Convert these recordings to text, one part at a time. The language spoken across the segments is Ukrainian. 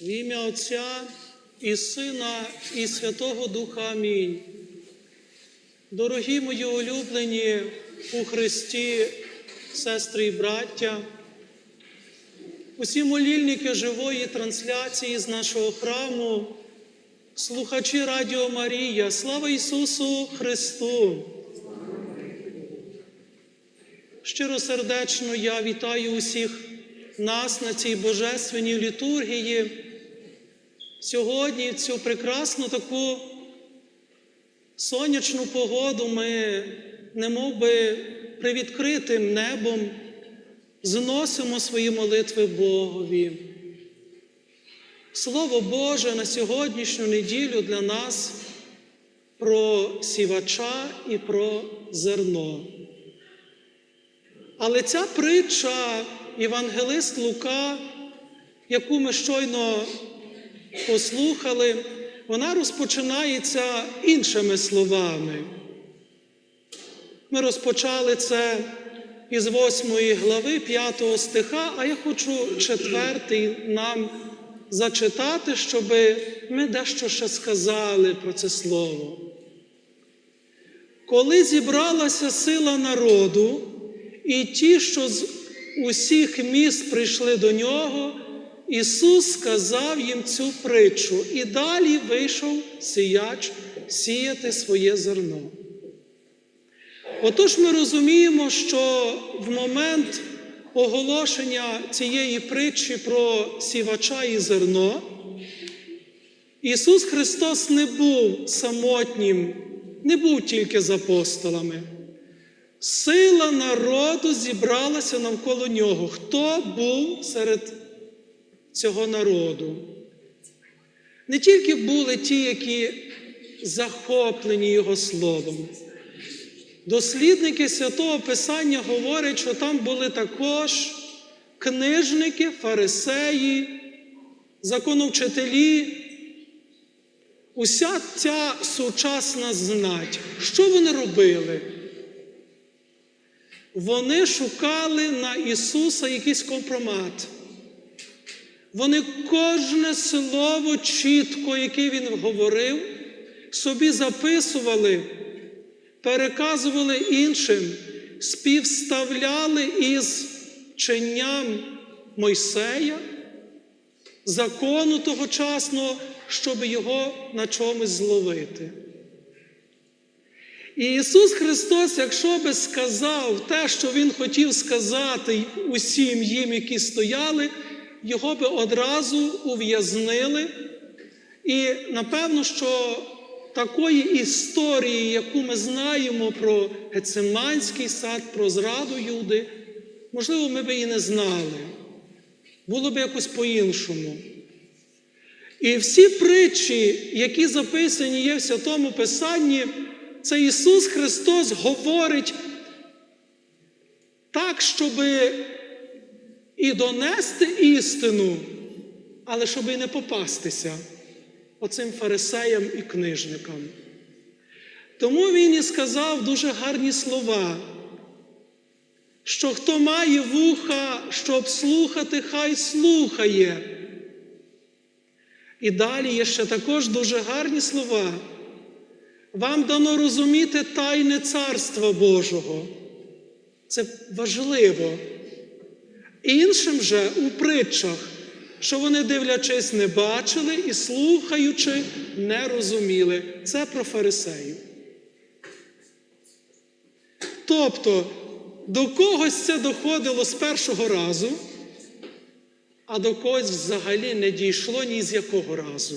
В ім'я Отця і Сина, і Святого Духа Амінь. Дорогі мої улюблені у Христі, сестри і браття, усі молільники живої трансляції з нашого храму, слухачі Радіо Марія, слава Ісусу Христу! Щиросердечно я вітаю усіх нас на цій божественній літургії. Сьогодні, цю прекрасну таку сонячну погоду, ми, немов би привідкритим небом, зносимо свої молитви Богові. Слово Боже на сьогоднішню неділю для нас про сівача і про зерно. Але ця притча Євангелист Лука, яку ми щойно послухали, вона розпочинається іншими словами. Ми розпочали це із 8 глави 5 стиха, а я хочу четвертий нам зачитати, щоб ми дещо ще сказали про це слово. Коли зібралася сила народу, і ті, що з усіх міст прийшли до нього, Ісус сказав їм цю притчу, і далі вийшов сіяч сіяти своє зерно. Отож ми розуміємо, що в момент оголошення цієї притчі про сівача і зерно, Ісус Христос не був самотнім, не був тільки з апостолами. Сила народу зібралася навколо нього. Хто був серед цього народу? Не тільки були ті, які захоплені Його словом. Дослідники святого Писання говорять, що там були також книжники, фарисеї, законовчителі, уся ця сучасна знать. Що вони робили? Вони шукали на Ісуса якийсь компромат. Вони кожне слово чітко, яке Він говорив, собі записували, переказували іншим, співставляли із чинням Мойсея, закону тогочасного, щоб його на чомусь зловити. І Ісус Христос, якщо би сказав те, що Він хотів сказати усім їм, які стояли, його би одразу ув'язнили. І напевно, що такої історії, яку ми знаємо про Гециманський сад, про зраду Юди, можливо, ми би і не знали. Було б якось по-іншому. І всі притчі, які записані є в Святому Писанні, це Ісус Христос говорить так, щоб і донести істину, але щоб і не попастися оцим фарисеям і книжникам. Тому Він і сказав дуже гарні слова, що хто має вуха, щоб слухати, хай слухає. І далі є ще також дуже гарні слова. Вам дано розуміти тайне Царства Божого. Це важливо. Іншим же у притчах, що вони, дивлячись, не бачили і слухаючи, не розуміли. Це про фарисеїв. Тобто, до когось це доходило з першого разу, а до когось взагалі не дійшло ні з якого разу.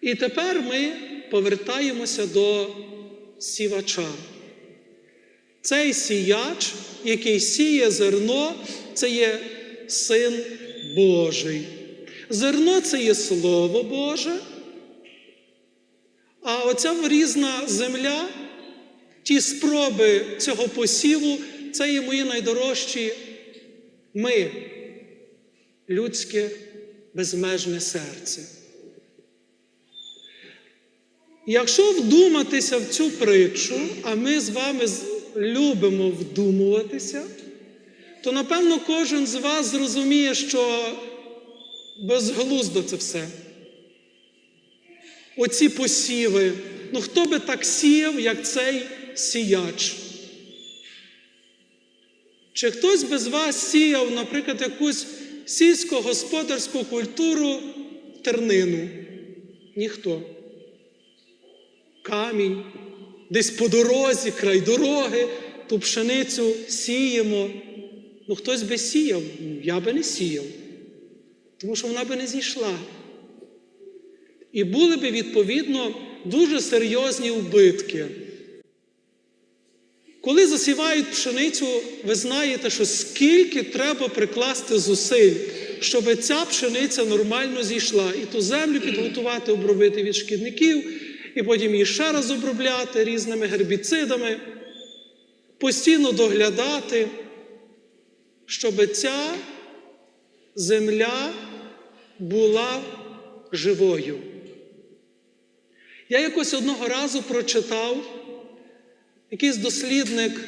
І тепер ми повертаємося до сівача. Цей сіяч, який сіє зерно, це є син Божий. Зерно це є Слово Боже. А оця різна земля, ті спроби цього посіву, це є мої найдорожчі ми, людське безмежне серце. Якщо вдуматися в цю притчу, а ми з вами любимо вдумуватися, то напевно кожен з вас зрозуміє, що безглуздо це все. Оці посіви. Ну хто би так сіяв, як цей сіяч? Чи хтось без вас сіяв, наприклад, якусь сільськогосподарську культуру тернину? Ніхто. Камінь, десь по дорозі, край дороги, ту пшеницю сіємо. Ну, хтось би сіяв, я би не сіяв, тому що вона би не зійшла. І були би, відповідно, дуже серйозні убитки. Коли засівають пшеницю, ви знаєте, що скільки треба прикласти зусиль, щоб ця пшениця нормально зійшла, і ту землю підготувати, обробити від шкідників, і потім її ще раз обробляти різними гербіцидами, постійно доглядати, щоб ця земля була живою. Я якось одного разу прочитав якийсь дослідник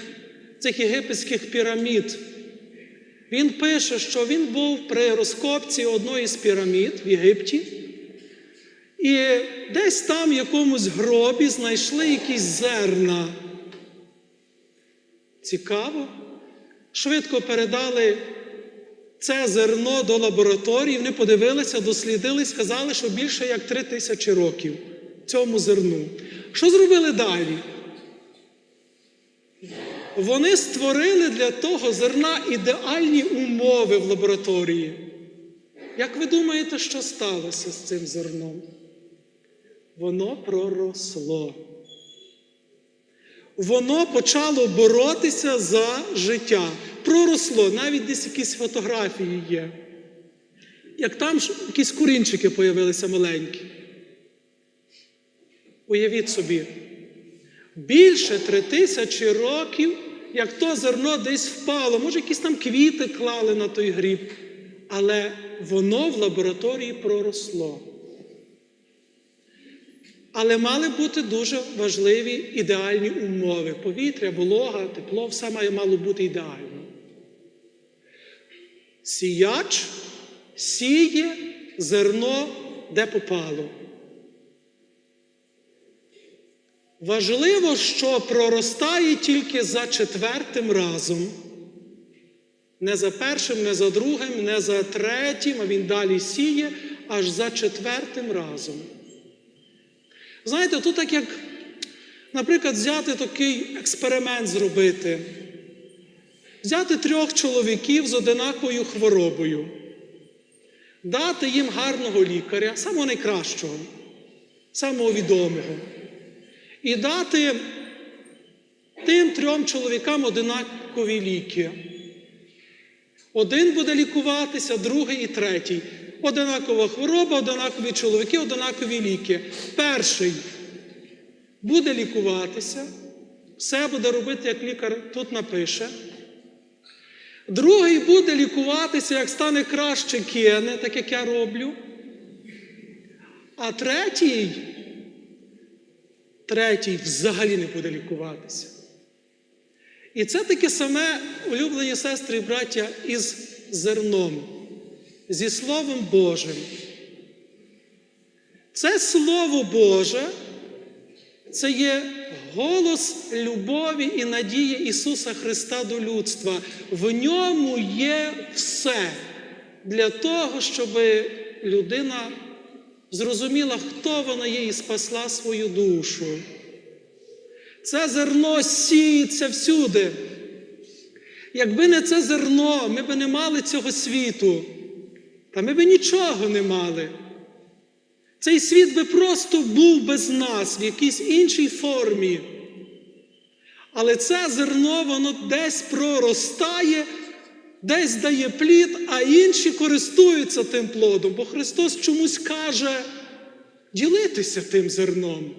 цих єгипетських пірамід. Він пише, що він був при розкопці одної з пірамід в Єгипті, і десь там в якомусь гробі знайшли якісь зерна. Цікаво. Швидко передали це зерно до лабораторії, вони подивилися, дослідили, сказали, що більше як три тисячі років цьому зерну. Що зробили далі? Вони створили для того зерна ідеальні умови в лабораторії. Як ви думаєте, що сталося з цим зерном? Воно проросло. Воно почало боротися за життя. Проросло, навіть десь якісь фотографії є. Як там якісь курінчики появилися маленькі. Уявіть собі, більше три тисячі років, як то зерно десь впало, може, якісь там квіти клали на той гріб, але воно в лабораторії проросло. Але мали бути дуже важливі ідеальні умови. Повітря, волога, тепло, все має мало бути ідеально. Сіяч сіє зерно, де попало. Важливо, що проростає тільки за четвертим разом. Не за першим, не за другим, не за третім, а він далі сіє аж за четвертим разом. Знаєте, тут так як, наприклад, взяти такий експеримент зробити. Взяти трьох чоловіків з одинаковою хворобою, дати їм гарного лікаря, самого найкращого, самого відомого. І дати тим трьом чоловікам одинакові ліки. Один буде лікуватися, другий і третій. Одинакова хвороба, одинакові чоловіки, одинакові ліки. Перший буде лікуватися, все буде робити, як лікар тут напише. Другий буде лікуватися, як стане краще кене, так як я роблю. А третій, третій взагалі не буде лікуватися. І це таке саме, улюблені сестри і браття, із зерном, зі Словом Божим. Це Слово Боже, це є голос любові і надії Ісуса Христа до людства. В ньому є все для того, щоб людина зрозуміла, хто вона є, і спасла свою душу. Це зерно сіється всюди. Якби не це зерно, ми б не мали цього світу, та ми б нічого не мали. Цей світ би просто був без нас в якійсь іншій формі. Але це зерно, воно десь проростає, десь дає плід, а інші користуються тим плодом. Бо Христос чомусь каже ділитися тим зерном.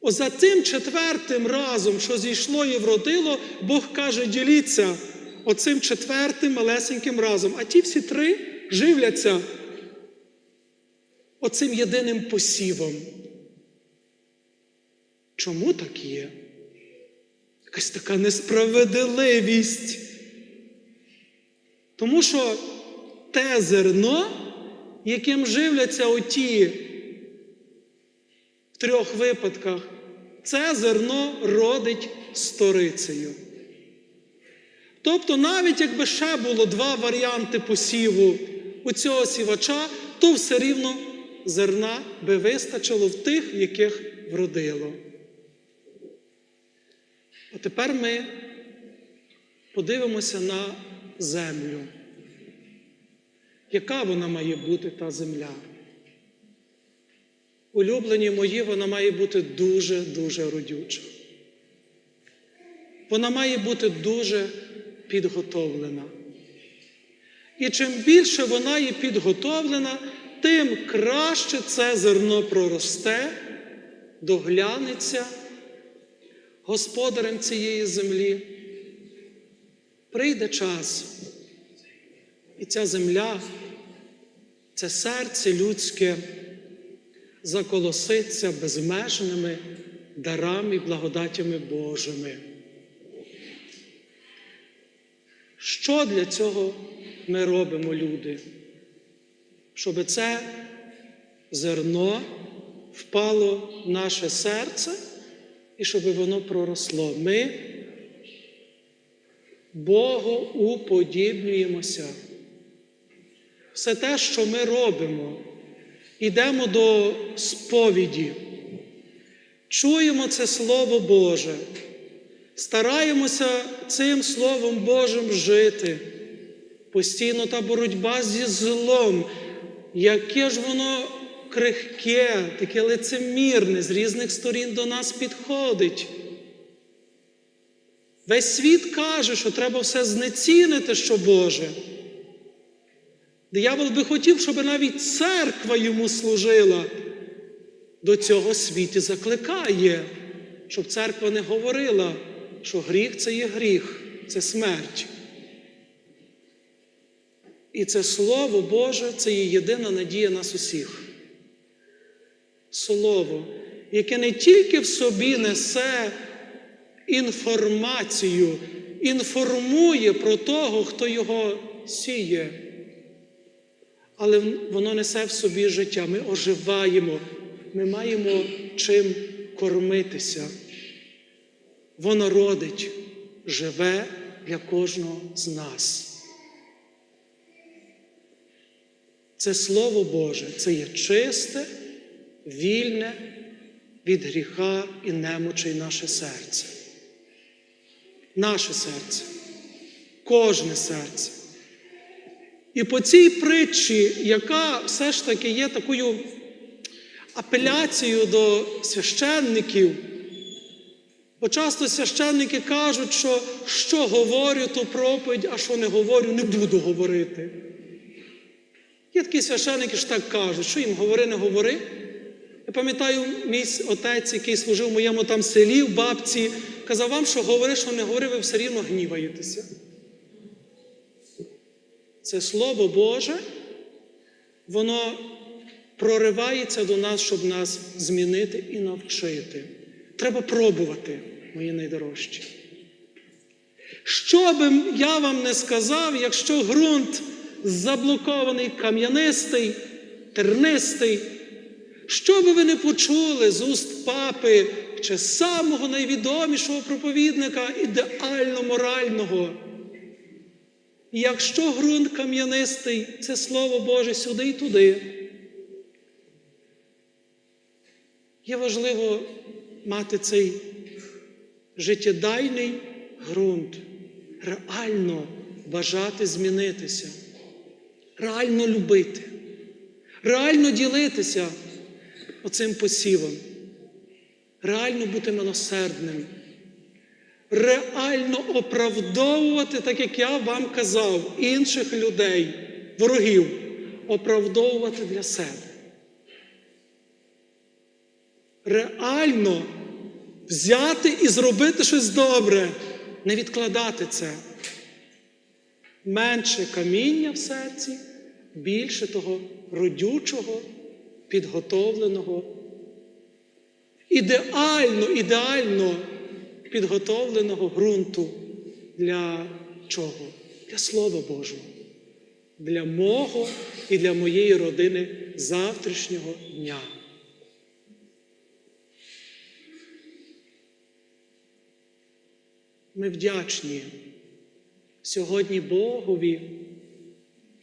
О, за тим четвертим разом, що зійшло і вродило, Бог каже, діліться оцим четвертим малесеньким разом. А ті всі три живляться оцим єдиним посівом. Чому так є? Якась така несправедливість. Тому що те зерно, яким живляться оті в трьох випадках, це зерно родить сторицею. Тобто, навіть якби ще було два варіанти посіву у цього сівача, то все рівно зерна би вистачило в тих, яких вродило. А тепер ми подивимося на землю. Яка вона має бути та земля? Улюблені мої, вона має бути дуже-дуже родюча. Вона має бути дуже підготовлена. І чим більше вона є підготовлена, тим краще це зерно проросте, доглянеться господарем цієї землі. Прийде час, і ця земля, це серце людське заколоситься безмежними дарами і благодатями Божими. Що для цього ми робимо, люди? Щоб це зерно впало в наше серце і щоб воно проросло. Ми Богу уподібнюємося. Все те, що ми робимо, йдемо до сповіді, чуємо це Слово Боже, стараємося цим Словом Божим жити. Постійно та боротьба зі злом, яке ж воно крихке, таке лицемірне, з різних сторін до нас підходить. Весь світ каже, що треба все знецінити, що Боже. Диявол би хотів, щоб навіть церква йому служила. До цього світ і закликає, щоб церква не говорила, що гріх це є гріх, це смерть. І це Слово Боже це є єдина надія нас усіх. Слово, яке не тільки в собі несе інформацію, інформує про того, хто його сіє, але воно несе в собі життя. Ми оживаємо, ми маємо чим кормитися. Воно родить, живе для кожного з нас. Це Слово Боже, це є чисте, вільне від гріха і немочей наше серце. Наше серце, кожне серце. І по цій притчі, яка все ж таки є такою апеляцією до священників, бо часто священники кажуть, що що говорю, то проповідь, а що не говорю, не буду говорити. Є такі священники, що так кажуть, що їм говори, не говори. Я пам'ятаю, мій отець, який служив в моєму там селі, в бабці, казав вам, що говори, що не говори, ви все рівно гніваєтеся. Це Слово Боже, воно проривається до нас, щоб нас змінити і навчити. Треба пробувати, мої найдорожчі. Що би я вам не сказав, якщо ґрунт заблокований, кам'янистий, тернистий, що би ви не почули з уст папи чи самого найвідомішого проповідника ідеально морального? Якщо ґрунт кам'янистий, це Слово Боже сюди і туди. Є важливо мати цей життєдайний ґрунт, реально бажати змінитися, реально любити, реально ділитися оцим посівом, реально бути милосердним, реально оправдовувати, так як я вам казав, інших людей, ворогів, оправдовувати для себе. Реально взяти і зробити щось добре, не відкладати це. Менше каміння в серці, більше того родючого, підготовленого, ідеально, ідеально підготовленого ґрунту для чого? Для Слова Божого. для мого і для моєї родини завтрашнього дня. Ми вдячні сьогодні Богові,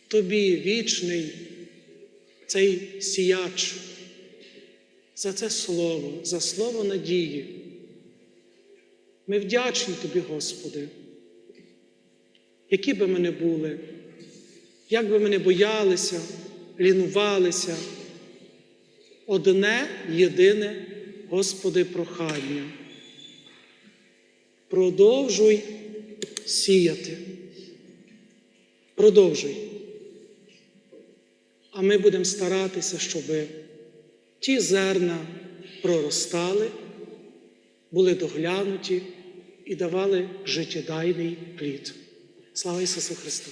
тобі вічний, цей сіяч, за це слово, за слово надії. Ми вдячні тобі, Господи, які би ми не були, як би ми не боялися, лінувалися, одне єдине, Господи, прохання. Продовжуй сіяти. Продовжуй. А ми будемо старатися, щоб ті зерна проростали, були доглянуті і давали життєдайний плід. Слава Ісусу Христу!